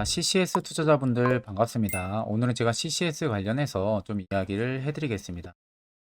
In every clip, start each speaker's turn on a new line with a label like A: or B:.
A: 아, CCS 투자자분들 반갑습니다. 오늘은 제가 CCS 관련해서 좀 이야기를 해드리겠습니다.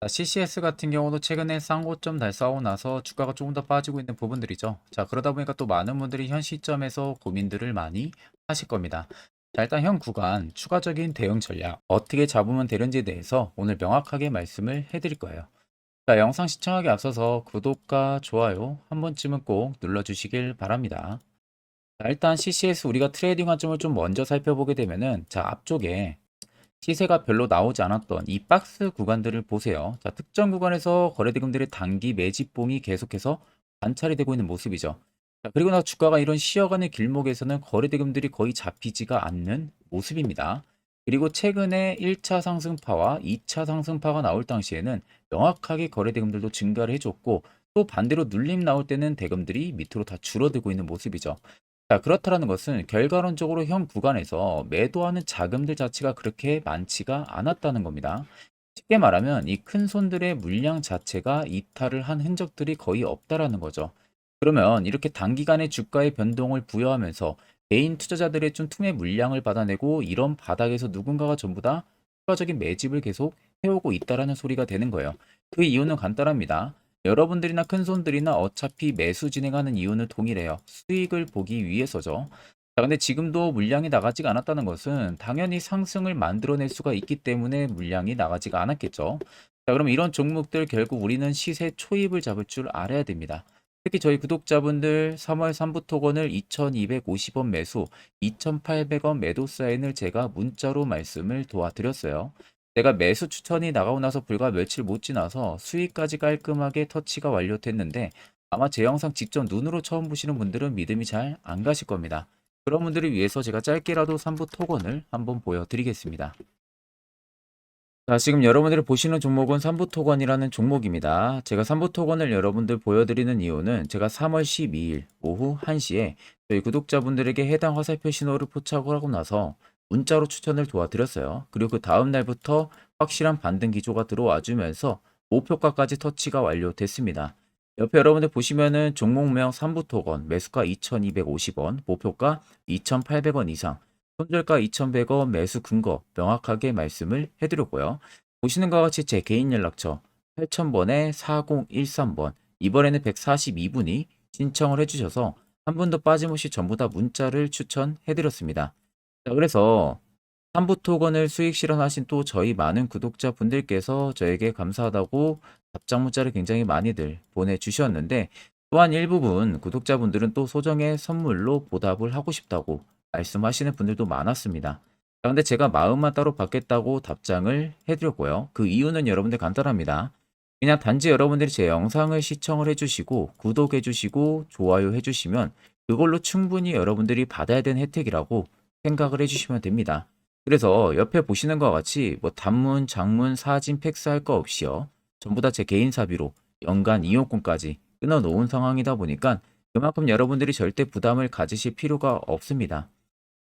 A: 자, CCS 같은 경우도 최근에 싼 고점 달성하고 나서 주가가 조금 더 빠지고 있는 부분들이죠. 자, 그러다 보니까 또 많은 분들이 현 시점에서 고민들을 많이 하실 겁니다. 자, 일단 현 구간 추가적인 대응 전략 어떻게 잡으면 되는지에 대해서 오늘 명확하게 말씀을 해드릴 거예요. 자, 영상 시청하기 앞서서 구독과 좋아요 한 번쯤은 꼭 눌러주시길 바랍니다. 자, 일단 CCS 우리가 트레이딩 관점을 좀 먼저 살펴보게 되면은 자 앞쪽에 시세가 별로 나오지 않았던 이 박스 구간들을 보세요. 자 특정 구간에서 거래대금들의 단기 매집봉이 계속해서 관찰이 되고 있는 모습이죠. 자, 그리고 나 주가가 이런 쉬어가는 길목에서는 거래대금들이 거의 잡히지가 않는 모습입니다. 그리고 최근에 1차 상승파와 2차 상승파가 나올 당시에는 명확하게 거래대금들도 증가를 해줬고 또 반대로 눌림 나올 때는 대금들이 밑으로 다 줄어들고 있는 모습이죠. 자, 그렇다라는 것은 결과론적으로 현 구간에서 매도하는 자금들 자체가 그렇게 많지가 않았다는 겁니다. 쉽게 말하면 이 큰 손들의 물량 자체가 이탈을 한 흔적들이 거의 없다라는 거죠. 그러면 이렇게 단기간에 주가의 변동을 부여하면서 개인 투자자들의 좀 틈의 물량을 받아내고 이런 바닥에서 누군가가 전부 다 추가적인 매집을 계속 해오고 있다라는 소리가 되는 거예요. 그 이유는 간단합니다. 여러분들이나 큰 손들이나 어차피 매수 진행하는 이유는 동일해요. 수익을 보기 위해서죠. 자, 근데 지금도 물량이 나가지가 않았다는 것은 당연히 상승을 만들어낼 수가 있기 때문에 물량이 나가지가 않았겠죠. 자, 그럼 이런 종목들 결국 우리는 시세 초입을 잡을 줄 알아야 됩니다. 특히 저희 구독자분들 3월 3부 토건을 2250원 매수, 2800원 매도 사인을 제가 문자로 말씀을 도와드렸어요. 내가 매수 추천이 나가고 나서 불과 며칠 못 지나서 수익까지 깔끔하게 터치가 완료됐는데 아마 제 영상 직접 눈으로 처음 보시는 분들은 믿음이 잘 안 가실 겁니다. 그런 분들을 위해서 제가 짧게라도 3부 토건을 한번 보여드리겠습니다. 자, 지금 여러분들이 보시는 종목은 3부 토건이라는 종목입니다. 제가 3부 토건을 여러분들 보여드리는 이유는 제가 3월 12일 오후 1시에 저희 구독자분들에게 해당 화살표 신호를 포착을 하고 나서 문자로 추천을 도와드렸어요. 그리고 그 다음 날부터 확실한 반등 기조가 들어와 주면서 목표가까지 터치가 완료됐습니다. 옆에 여러분들 보시면은 종목명 3부 토건 매수가 2250원, 목표가 2800원 이상, 손절가 2100원 매수 근거 명확하게 말씀을 해드렸고요. 보시는 것과 같이 제 개인 연락처 8000번에 4013번 이번에는 142분이 신청을 해주셔서 한 분도 빠짐없이 전부 다 문자를 추천해드렸습니다. 자, 그래서 3부 토건을 수익 실현하신 또 저희 많은 구독자 분들께서 저에게 감사하다고 답장 문자를 굉장히 많이들 보내주셨는데 또한 일부분 구독자분들은 또 소정의 선물로 보답을 하고 싶다고 말씀하시는 분들도 많았습니다. 자, 근데 제가 마음만 따로 받겠다고 답장을 해드렸고요. 그 이유는 여러분들 간단합니다. 그냥 단지 여러분들이 제 영상을 시청을 해주시고 구독해주시고 좋아요 해주시면 그걸로 충분히 여러분들이 받아야 되는 혜택이라고 생각을 해주시면 됩니다. 그래서 옆에 보시는 것과 같이 뭐 단문, 장문, 사진, 팩스 할 거 없이요. 전부 다 제 개인 사비로 연간 이용권까지 끊어놓은 상황이다 보니까 그만큼 여러분들이 절대 부담을 가지실 필요가 없습니다.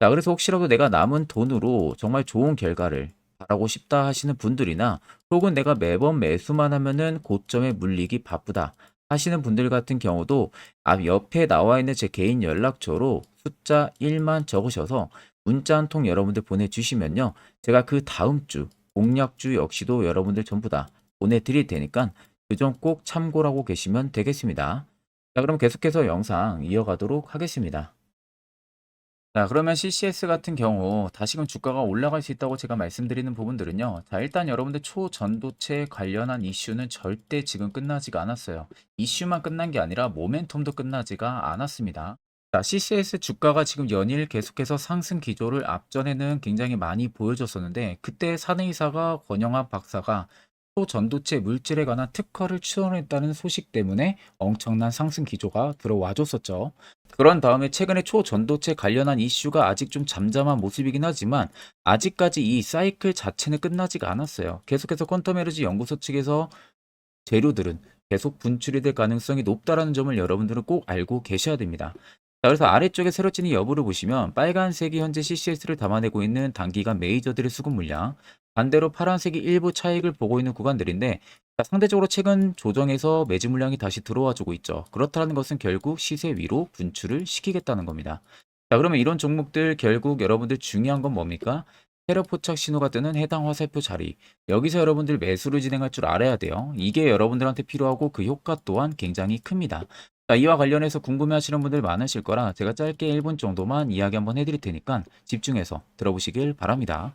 A: 자, 그래서 혹시라도 내가 남은 돈으로 정말 좋은 결과를 바라고 싶다 하시는 분들이나 혹은 내가 매번 매수만 하면은 고점에 물리기 바쁘다 하시는 분들 같은 경우도 앞 옆에 나와 있는 제 개인 연락처로 숫자 1만 적으셔서 문자 한 통 여러분들 보내주시면요. 제가 그 다음 주 공략주 역시도 여러분들 전부 다 보내드릴 테니까 그 점 꼭 참고를 하고 계시면 되겠습니다. 자, 그럼 계속해서 영상 이어가도록 하겠습니다. 자, 그러면 CCS 같은 경우 다시금 주가가 올라갈 수 있다고 제가 말씀드리는 부분들은요. 자, 일단 여러분들 초전도체 관련한 이슈는 절대 지금 끝나지가 않았어요. 이슈만 끝난 게 아니라 모멘텀도 끝나지가 않았습니다. 자, CCS 주가가 지금 연일 계속해서 상승 기조를 앞전에는 굉장히 많이 보여줬었는데 그때 사내이사가 권영합 박사가 초전도체 물질에 관한 특허를 추천했다는 소식 때문에 엄청난 상승 기조가 들어와 줬었죠. 그런 다음에 최근에 초전도체 관련한 이슈가 아직 좀 잠잠한 모습이긴 하지만 아직까지 이 사이클 자체는 끝나지가 않았어요. 계속해서 퀀텀 에너지 연구소 측에서 재료들은 계속 분출이 될 가능성이 높다라는 점을 여러분들은 꼭 알고 계셔야 됩니다. 자, 그래서 아래쪽에 세로 찌는 여부를 보시면 빨간색이 현재 CCS를 담아내고 있는 단기간 메이저들의 수급 물량, 반대로 파란색이 일부 차익을 보고 있는 구간들인데 자, 상대적으로 최근 조정에서 매집 물량이 다시 들어와 주고 있죠. 그렇다는 것은 결국 시세 위로 분출을 시키겠다는 겁니다. 자, 그러면 이런 종목들 결국 여러분들 중요한 건 뭡니까? 세력 포착 신호가 뜨는 해당 화살표 자리. 여기서 여러분들 매수를 진행할 줄 알아야 돼요. 이게 여러분들한테 필요하고 그 효과 또한 굉장히 큽니다. 자, 이와 관련해서 궁금해 하시는 분들 많으실 거라 제가 짧게 1분 정도만 이야기 한번 해드릴 테니까 집중해서 들어보시길 바랍니다.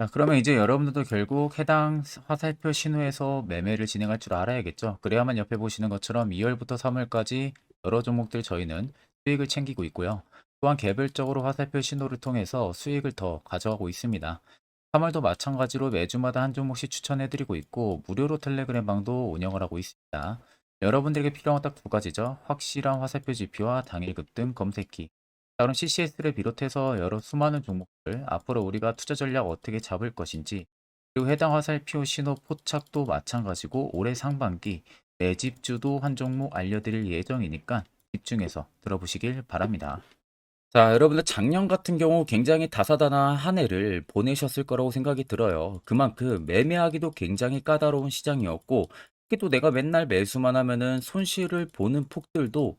A: 자, 그러면 이제 여러분들도 결국 해당 화살표 신호에서 매매를 진행할 줄 알아야겠죠. 그래야만 옆에 보시는 것처럼 2월부터 3월까지 여러 종목들 저희는 수익을 챙기고 있고요. 또한 개별적으로 화살표 신호를 통해서 수익을 더 가져가고 있습니다. 3월도 마찬가지로 매주마다 한 종목씩 추천해드리고 있고 무료로 텔레그램 방도 운영을 하고 있습니다. 여러분들에게 필요한 건딱두 가지죠. 확실한 화살표 지표와 당일 급등 검색기. 자, 그럼 CCS를 비롯해서 여러 수많은 종목들 앞으로 우리가 투자 전략 어떻게 잡을 것인지 그리고 해당 화살표 신호 포착도 마찬가지고 올해 상반기 매집주도 한 종목 알려드릴 예정이니까 집중해서 들어보시길 바랍니다.
B: 자, 여러분들 작년 같은 경우 굉장히 다사다난한 한 해를 보내셨을 거라고 생각이 들어요. 그만큼 매매하기도 굉장히 까다로운 시장이었고, 특히 또 내가 맨날 매수만 하면은 손실을 보는 폭들도